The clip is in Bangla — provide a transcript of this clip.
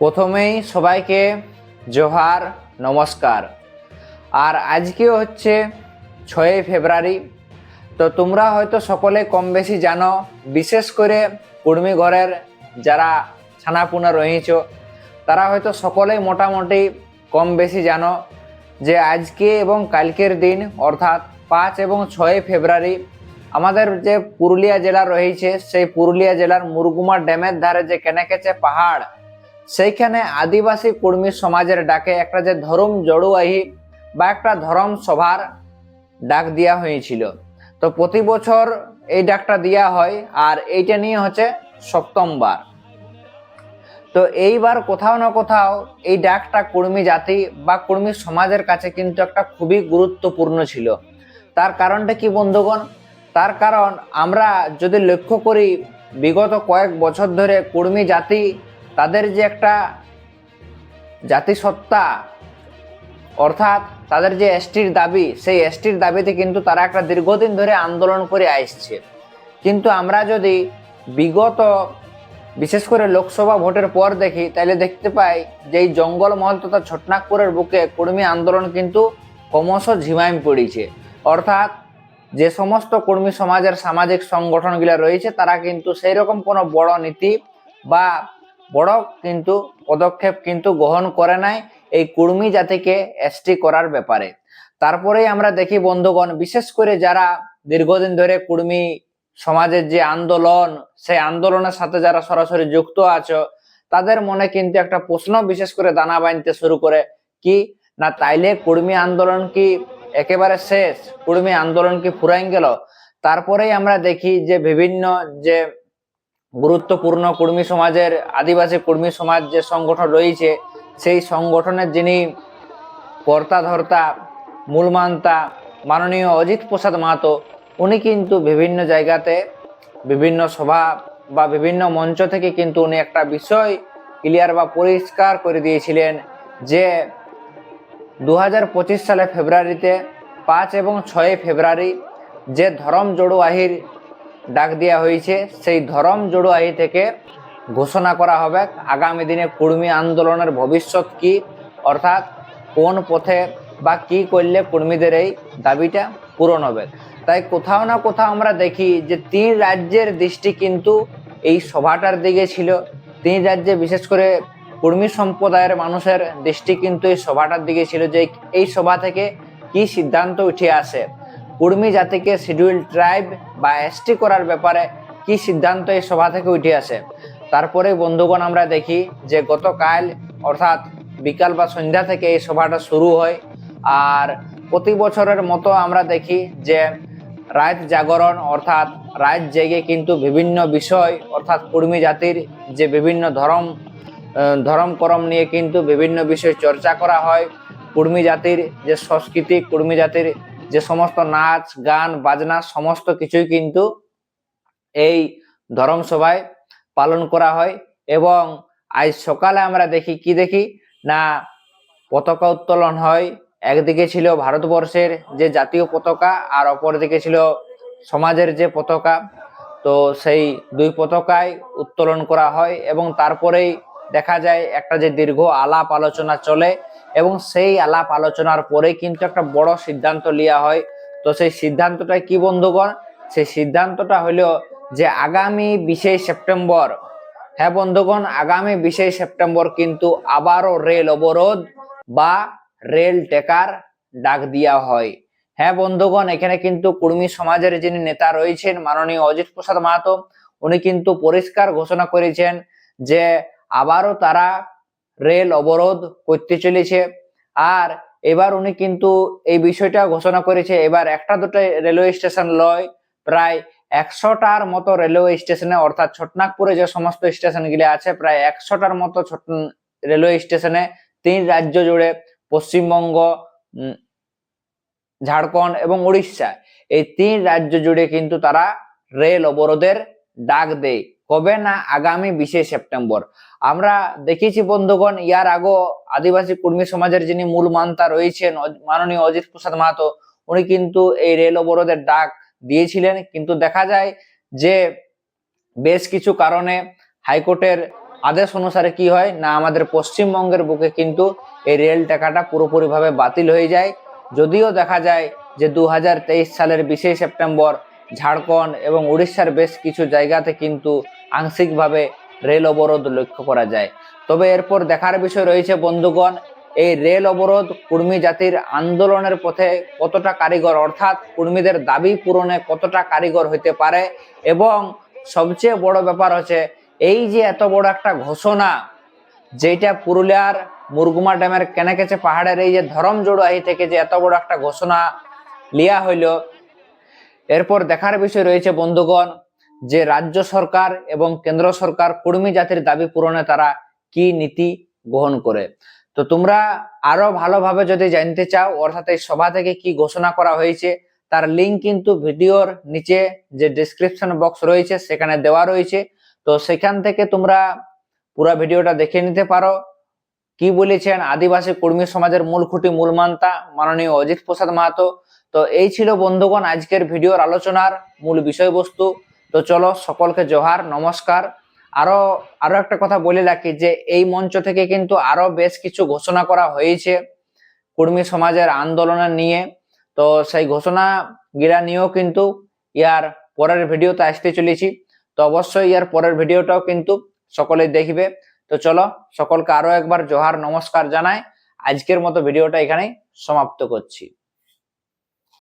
প্রথমেই সবাইকে জোহার, নমস্কার। আর আজকে হচ্ছে ছয়ই ফেব্রুয়ারি। তো তোমরা হয়তো সকলে কম বেশি জানো, বিশেষ করে কুর্মী ঘরের যারা ছানাপুনা রয়েছ, তারা হয়তো সকলেই মোটামুটি কম বেশি জানো যে আজকে এবং কালকের দিন, অর্থাৎ পাঁচ এবং ছয় ফেব্রুয়ারি, আমাদের যে পুরুলিয়া জেলা রয়েছে, সেই পুরুলিয়া জেলার মুরগুমা ড্যামের ধারে যে কেনেকেছে পাহাড় সেইখানে আদিবাসী কুর্মী সমাজের ডাকে একটা যে ধরম জড়ুয়াহি বা একটা ধরম সভার ডাক দেওয়া হয়েছিল। তো প্রতি বছর এই ডাকটা দেওয়া হয় আর এইটা নিয়ে হচ্ছে সপ্তমবার তো এইবার কোথাও না কোথাও এই ডাকটা কুর্মী জাতি বা কুর্মী সমাজের কাছে কিন্তু একটা খুবই গুরুত্বপূর্ণ ছিল। তার কারণটা কি বন্ধুগণ? তার কারণ আমরা যদি লক্ষ্য করি, বিগত কয়েক বছর ধরে কুর্মী জাতি তাদের যে একটা জাতিসত্তা, অর্থাৎ তাদের যে এসটির দাবি, সেই এসটির দাবিতে কিন্তু তারা একটা দীর্ঘদিন ধরে আন্দোলন করে আসছে। কিন্তু আমরা যদি বিগত, বিশেষ করে লোকসভা ভোটের পর দেখি, তাহলে দেখতে পাই যে এই জঙ্গলমহল তথা ছটনাগপুরের বুকে কর্মী আন্দোলন কিন্তু ক্রমশ ঝিমাইম পড়েছে। অর্থাৎ যে সমস্ত কর্মী সমাজের সামাজিক সংগঠনগুলো রয়েছে, তারা কিন্তু সেই রকম কোনো বড় নীতি বা বড় কিন্তু পদক্ষেপ কিন্তু গ্রহণ করে নাই এই কুর্মী জাতিকে এসটি করার ব্যাপারে। তারপরেই আমরা দেখি, বন্ধুগণ, বিশেষ করে যারা দীর্ঘদিন ধরে কুর্মী সমাজের যে আন্দোলন, সেই আন্দোলনের সাথে যারা সরাসরি যুক্ত আছো, তাদের মনে কিন্তু একটা প্রশ্ন বিশেষ করে দানা বানতে শুরু করে, কি না তাইলে কুর্মী আন্দোলন কি একেবারে শেষ? কুর্মি আন্দোলন কি ফুরাইন গেল? তারপরেই আমরা দেখি যে বিভিন্ন যে গুরুত্বপূর্ণ কর্মী সমাজের আদিবাসী কর্মী সমাজ যে সংগঠন রয়েছে, সেই সংগঠনের যিনি কর্তা ধর্তা মূলমান্তা মাননীয় অজিত প্রসাদ মাহাতো, উনি কিন্তু বিভিন্ন জায়গাতে, বিভিন্ন সভা বা বিভিন্ন মঞ্চ থেকে কিন্তু উনি একটা বিষয় ক্লিয়ার বা পরিষ্কার করে দিয়েছিলেন যে দু হাজার পঁচিশ সালে ফেব্রুয়ারিতে পাঁচ এবং ছয় ফেব্রুয়ারি যে ধরম জড়ুয়াহির ডাক দেওয়া হয়েছে। সেই ধরম জড়ুয়াহি থেকে ঘোষণা করা হবে, আগামী দিনে কুর্মী আন্দোলনের ভবিষ্যৎ কি, অর্থাৎ কোন পথে বা কি করলে কর্মীদের এই দাবিটা পূরণ হবে। তাই কোথাও না কোথাও আমরা দেখি যে তিন রাজ্যের দৃষ্টি কিন্তু এই সভাটার দিকে ছিল। তিন রাজ্যে বিশেষ করে কর্মী সম্প্রদায়ের মানুষের দৃষ্টি কিন্তু এই সভাটার দিকে ছিল যে এই সভা থেকে কি সিদ্ধান্ত উঠে আসে। কুর্মী জাতিকে শিডিউল ট্রাইব বা এসটি করার ব্যাপারে কি সিদ্ধান্ত এই সভা থেকে উঠে আসে? তারপরে বন্ধুগণ, আমরা দেখি যে গতকাল, অর্থাৎ বিকাল বা সন্ধ্যা থেকে এই সভাটা শুরু হয়। আর প্রতি বছরের মতো আমরা দেখি যে রাত জাগরণ, অর্থাৎ রাত জেগে কিন্তু বিভিন্ন বিষয়, অর্থাৎ কুর্মী জাতির যে বিভিন্ন ধর্ম ধর্ম করম নিয়ে কিন্তু বিভিন্ন বিষয় চর্চা করা হয়। কুর্মী জাতির যে সংস্কৃতি কুর্মী জাতির যে সমস্ত নাচ, গান, বাজনা, সমস্ত কিছুই কিন্তু এই ধর্ম সভায় পালন করা হয় এবং আজ সকালে আমরা দেখি, কি দেখি? না, পতাকা উত্তোলন হয়, একদিকে ছিল ভারতবর্ষের যে জাতীয় পতাকা আর অপরদিকে ছিল সমাজের যে পতাকা। তো সেই দুই পতাকায় উত্তোলন করা হয় এবং তারপরেই দেখা যায় একটা যে দীর্ঘ আলাপ আলোচনা চলে এবং সেই আলাপ আলোচনার পরে কিন্তু একটা বড় সিদ্ধান্ত নেওয়া হয়। তো সেই সিদ্ধান্তটা কি বন্ধুগণ? সেই সিদ্ধান্তটা হলো যে আগামী বিশে সেপ্টেম্বর হ্যাঁ বন্ধুগণ, আগামী বিশে সেপ্টেম্বর কিন্তু আবারও রেল অবরোধ বা রেল টেকার ডাক দেওয়া হয়। হ্যাঁ বন্ধুগণ, এখানে কিন্তু কুর্মী সমাজের যিনি নেতা রয়েছেন, মাননীয় অজিত প্রসাদ মাহাতো, উনি কিন্তু পরিষ্কার ঘোষণা করেছেন যে আবারও তারা রেল অবরোধ করতে চলেছে। আর এবার উনি কিন্তু এই বিষয়টা ঘোষণা করেছে, এবার একটা দুটো রেলওয়ে স্টেশন লয়, প্রায় একশোটার মতো রেলওয়ে স্টেশনে, অর্থাৎ ছোটনাগপুরে যে সমস্ত স্টেশনগুলি আছে, প্রায় একশোটার মতো ছোট রেলওয়ে স্টেশনে তিন রাজ্য জুড়ে, পশ্চিমবঙ্গ ঝাড়খণ্ড এবং উড়িষ্যা, এই তিন রাজ্য জুড়ে কিন্তু তারা রেল অবরোধের ডাক দেয়। কবে না আগামী বিশে সেপ্টেম্বর? আমরা দেখেছি বন্ধুগণ, ইয়ার আগো আদিবাসী কর্মী সমাজের যিনি মূল মান্তা রয়েছেন মাননীয় অজিত প্রসাদ মাহাতো, উনি কিন্তু এই রেল অবরোধের ডাক দিয়েছিলেন। কিন্তু দেখা যায় যে বেশ কিছু কারণে হাইকোর্টের আদেশ অনুসারে কি হয় না, আমাদের পশ্চিমবঙ্গের বুকে কিন্তু এই রেল টাকাটা পুরোপুরিভাবে বাতিল হয়ে যায়। যদিও দেখা যায় যে দু হাজার তেইশ সালের বিশে সেপ্টেম্বর ঝাড়খণ্ড এবং উড়িষ্যার বেশ কিছু জায়গাতে কিন্তু আংশিকভাবে রেল অবরোধ লক্ষ্য করা যায়। তবে এরপর দেখার বিষয় রয়েছে, বন্ধুগণ, এই রেল অবরোধ কুর্মী জাতির আন্দোলনের পথে কতটা কারিগর, অর্থাৎ কুর্মীদের দাবি পূরণে কতটা কারিগর হতে পারে? এবং সবচেয়ে বড় ব্যাপার হচ্ছে, এই যে এত বড় একটা ঘোষণা, যেটা পুরুলিয়ার মুরগুমা ড্যামের কেনেকেছে পাহাড়ের এই যে ধরম জোড়াহি থেকে যে এত বড় একটা ঘোষণা লিয়া হইল এরপর দেখার বিষয় রয়েছে, বন্ধুগণ, যে রাজ্য সরকার এবং কেন্দ্র সরকার কুর্মী জাতির দাবি পূরণে তারা কি নীতি গ্রহণ করে। তো তোমরা আরও ভালোভাবে যদি জানতে চাও, অর্থাৎ এই সভা থেকে কি ঘোষণা করা হয়েছে, তার লিঙ্ক কিন্তু ভিডিওর নিচে যে ডিসক্রিপশন বক্স রয়েছে, সেখানে দেওয়া রয়েছে। তো সেখান থেকে তোমরা পুরো ভিডিওটা দেখে নিতে পারো। কি বলেছেন? আদিবাসী কর্মী সমাজের মূল খুঁটি মূল মানতা, মাননীয় অজিত প্রসাদ মাহাতো। তো এই ছিল বন্ধুগণ আজকের ভিডিওর আলোচনার মূল বিষয়বস্তু। তো চলো সকলকে জোহার, নমস্কার। আরও আরও একটা কথা বলে রাখি যে এই মঞ্চ থেকে কিন্তু আরও বেশ কিছু ঘোষণা করা হয়েছে কর্মী সমাজের আন্দোলনের নিয়ে। তো সেই ঘোষণা গিরা নিয়েও কিন্তু ইয়ার পরের ভিডিওতে আসতে চলেছি। তো অবশ্যই ইয়ার পরের ভিডিওটাও কিন্তু সকলেই দেখবে। তো চলো সকলকে আরও একবার জোহার, নমস্কার জানাই। আজকের মতো ভিডিওটা এখানেই সমাপ্ত করছি।